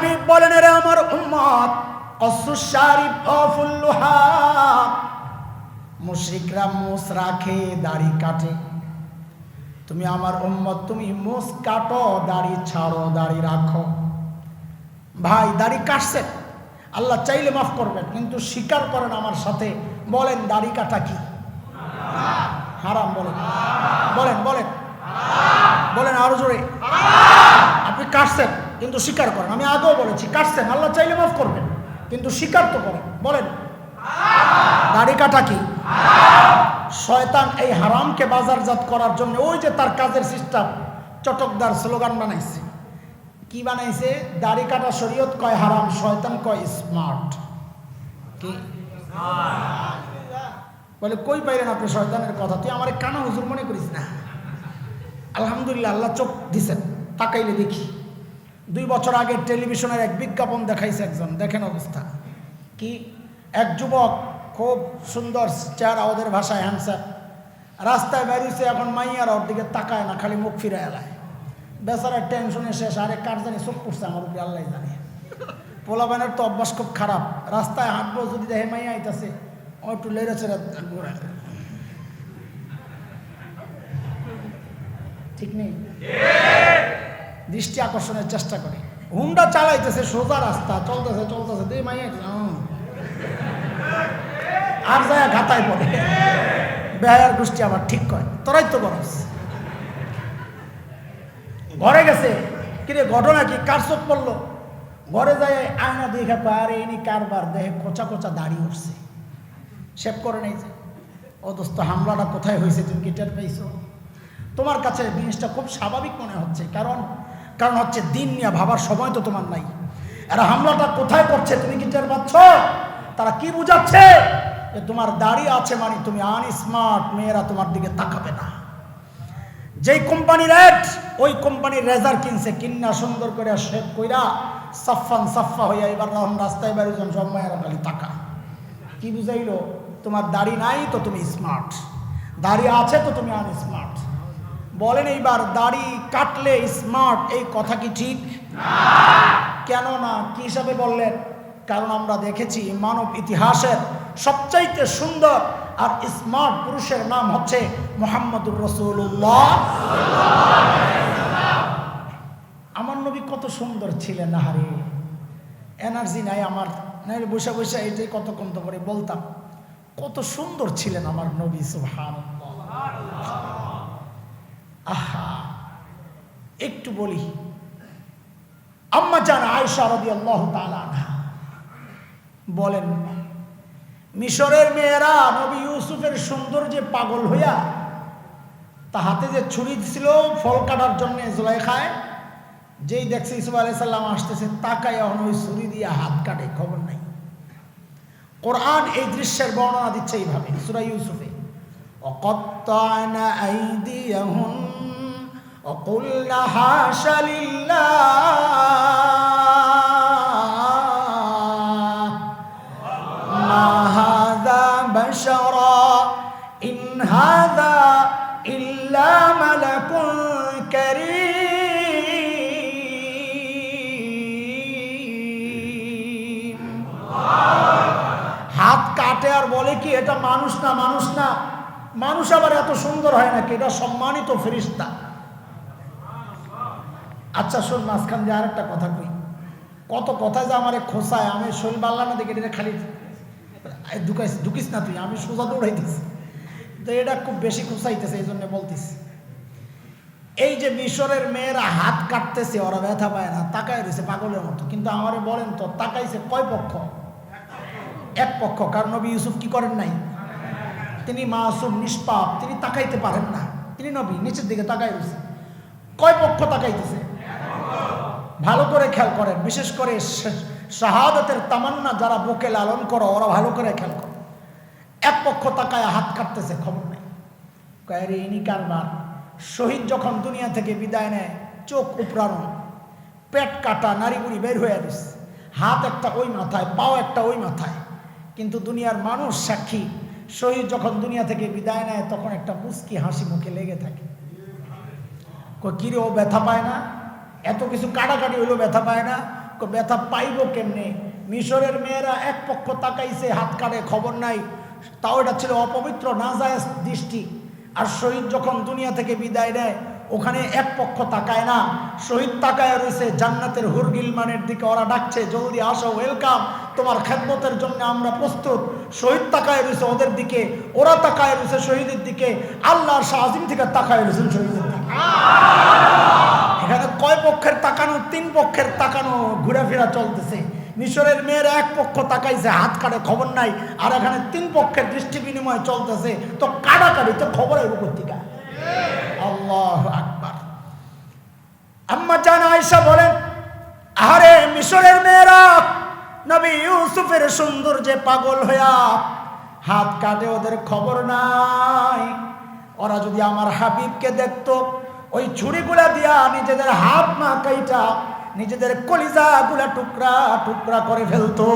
হাবিব বলেন রে আমার উম্মত অসুশারিফ অফুল্লুহা। মুশরিকরা মুস রাখে, দাড়ি কাটে। তুমি আমার উম্মত, তুমি মুস কাটো, দাড়ি ছাড়ো, দাড়ি রাখো। ভাই, দাড়ি কাটছেন। আল্লাহ চাইলে মাফ করবেন, কিন্তু স্বীকার করেন আমার সাথে। বলেন, দাড়ি কাটা কি? হারাম বলেন। বলেন বলেন। বলেন আরও জোরে। আপনি কাটছেন। কিন্তু স্বীকার করেন। আমি আগেও বলেছি, কাটছেন, আল্লাহ চাইলে মাফ করবেন, কিন্তু স্বীকার তো করেন। বলেন, দাড়ি কাটা কি? শয়তান এই হারামকে বাজারজাত করার জন্য ওই যে তার কাজের সিস্টেম, চটকদার স্লোগান বানাইছে। কি বানাইছে? দাড়ি কাটা শরীয়ত কয় হারাম, শয়তান কয় স্মার্ট। কি? বলে, কই পাইলেন আপনি শয়তানের কথা? তুই আমার কানা হুজুর মনে করিস না? আলহামদুলিল্লাহ, আল্লাহ চোখ দিছেন, তাকাইলে দেখি। দুই বছর আগে টেলিভিশনের এক বিজ্ঞাপন দেখাইছে একজন। দেখেন অবস্থা। কি? এক যুবক খুব সুন্দর চেহারা, ওদের ভাষায় হ্যান্সার রাস্তায় বেরিয়েছে, এখন মাইয়ার ওর দিকে তাকায় না, খালি মুখ ফিরে এলায়। বেচারার টেনশনে শেষ আরে কার জানি চোখ পড়ছে আমার উপরে আল্লাহ জানে। পোলাবানের তো অভ্যাস খুব খারাপ। রাস্তায় হাঁটবো যদি দেখে মাইয়া আইতাছে, ও একটু লেড়ে চেড়ে ঘোরায়। ঠিক নেই? দৃষ্টি আকর্ষণের চেষ্টা করে। হুন্ডা চালাইতেছে, সোজা রাস্তা, চলতেছে চলতেছে, দে মাইয়া আর যায় ঘাতায় পড়ে। বেহায়ার গোষ্ঠী আবার ঠিক করে। তোরাই তো বরস ঘরে গেছে। কিরে, ঘটনা কি? কার চোখ পড়ল? ঘরে যায় আয়না দেখে পারে এনি কারবার দেহে কোচা কোচা দাঁড়িয়ে উঠছে। শেভ করে নেই যে। ও দোস্ত, হামলাটা কোথায় হয়েছে তুমি কি টের পাইছো তোমার কাছে জিনিসটা খুব স্বাভাবিক মনে হচ্ছে। কারণ কারণ হচ্ছে দিন নিয়ে ভাবার সময় তো তোমার নাই। এরা হামলাটা কোথায় করছে তুমি কি টের পাচ্ছ? তারা কি বুঝাচ্ছে? যে তোমার দাড়ি আছে মানে তুমি আন স্মার্ট মেয়েরা তোমার দিকে তাকাবে না। যেই কোম্পানির রেট ওই কোম্পানির রেজার কিনছে কিন্না সুন্দর করে শেপ কইরা সাফান সাফা হইয়া এবার যখন রাস্তায় বেরোজন সব মায়েরা খালি টাকা কি বুঝাইলো? তোমার দাড়ি নাই তো তুমি স্মার্ট দাড়ি আছে তো তুমি আন স্মার্ট বলেন এইবার, দাড়ি কাটলে স্মার্ট এই কথা কি ঠিক? কেন না? কি হিসাবে বললেন? কারণ আমরা দেখেছি মানব ইতিহাসের সবচাইতে সুন্দর আর স্মার্ট পুরুষের নাম হচ্ছে মোহাম্মদুর রসুল্লাহ আমার নবী কত সুন্দর ছিলেন, আহারে। এনার্জি নাই আমার। নাহলে বসে বসে এটাই কত কত করে বলতাম, কত সুন্দর ছিলেন আমার নবী সুহান আহা, একটু বলি। আম্মা জান আয়সা রবি আল্লাহ তালানা বলেন, মিশরের মেয়েরা নবী ইউসুফের যে পাগল হইয়া তা হাতে যে ছুরি ছিল ফল কাটার জন্য জুলাইখায়, যেই দেখছে ইসুফ আলাইসাল্লাম আসতেছে তাকাই এখন ওই ছুরি দিয়ে হাত কাটে, খবর নাই। কোরআন এই দৃশ্যের বর্ণনা দিচ্ছে এইভাবে সুরাই ইউসুফে অকত্তায়না আইদিয়াহুন وقلن حاش لله ما هذا بشرا إن هذا إلا ملك كريم হাত কাটে আর বলে কি এটা মানুষ না মানুষ না মানুষ আবার এত সুন্দর হয় নাকি এটা সম্মানিত ফেরিস্তা আচ্ছা শোন, মাঝখান দিয়ে আরেকটা কথা কই। কত কথা যে আমার খোসায় আমি শরীর বাড়লাম না দেখে এটা খালি ঢুকাইস ঢুকিস না তুই, আমি সোজা দৌড়াইতেছি। তো এটা খুব বেশি খোসাইতেছে এই জন্য বলতিস এই যে মিশরের মেয়েরা হাত কাটতেছে, ওরা ব্যথা পায় না, তাকায় রয়েছে পাগলের মতো। কিন্তু আমারে বলেন তো, তাকাইছে কয় পক্ষ? এক পক্ষ, কারণ নবী ইউসুফ কি করেন নাই? তিনি মাসুম, নিষ্পাপ, তিনি তাকাইতে পারেন না। তিনি নবী, নিচের দিকে তাকাই রয়েছে। কয় পক্ষ তাকাইতেছে? ভালো করে খেয়াল করেন। বিশেষ করে শাহাদতের তামান্না যারা বুকে লালন করো, ওরা ভালো করে খেয়াল করো এক পক্ষ তাকায় হাত কাটতেছে, খবর নেই। কয়ের ইনি কারবার শহীদ যখন দুনিয়া থেকে বিদায় নেয়, চোখ উপরানো পেট কাটা, নারী বুড়ি বের হয়ে গেছে হাত একটা ওই মাথায়, পাও একটা ওই মাথায়। কিন্তু দুনিয়ার মানুষ সাক্ষী, শহীদ যখন দুনিয়া থেকে বিদায় নেয়, তখন একটা মুস্কি হাসি মুখে লেগে থাকে। কিরে ও ব্যথা পায় না? এত কিছু কাটাকাটি হইলেও ব্যথা পায় না। ব্যথা পাইব কেমনে? মিশরের মেয়েরা এক পক্ষ তাকাইছে, হাত কাটে খবর নাই। তাও এটা ছিল অপবিত্র না যায় দৃষ্টি। আর শহীদ যখন দুনিয়া থেকে বিদায় নেয়, ওখানে এক পক্ষ তাকায় না। শহীদ তাকায় রয়েছে জান্নাতের হুরগিলমানের দিকে। ওরা ডাকছে, জলদি আসো, ওয়েলকাম। তোমার খেদমতের জন্য আমরা প্রস্তুত। শহীদ তাকায় রয়েছে ওদের দিকে, ওরা তাকায় রয়েছে শহীদের দিকে। আল্লাহর শাহিম থেকে তাকায় রয়েছেন শহীদের দিকে এখানে কয় পক্ষের তাকানো? তিন পক্ষের তাকানো, ঘুরাফেরা চলতেছে। মিশরের মেয়ের এক পক্ষ তাকাইছে, হাত কাটে, খবর নাই। আর এখানে তিন পক্ষের দৃষ্টি বিনিময় চলতেছে। তো কাটাকাটি, তো খবর এর উপর থেকে আল্লাহ আকবার। আম্মা জান আয়সা বলেন আরে মিশরের মেয়েরা, নবী ইউসুফের সুন্দর যে পাগল হইয়া হাত কাটে, ওদের খবর নাই। ওরা যদি আমার হাবিবকে দেখতো ওই ছুরিগুলা দিয়া নিজেদের হাত মা কাইটা নিজেদের কলিজা গুলা টুকরা টুকরা করে ফেলতো।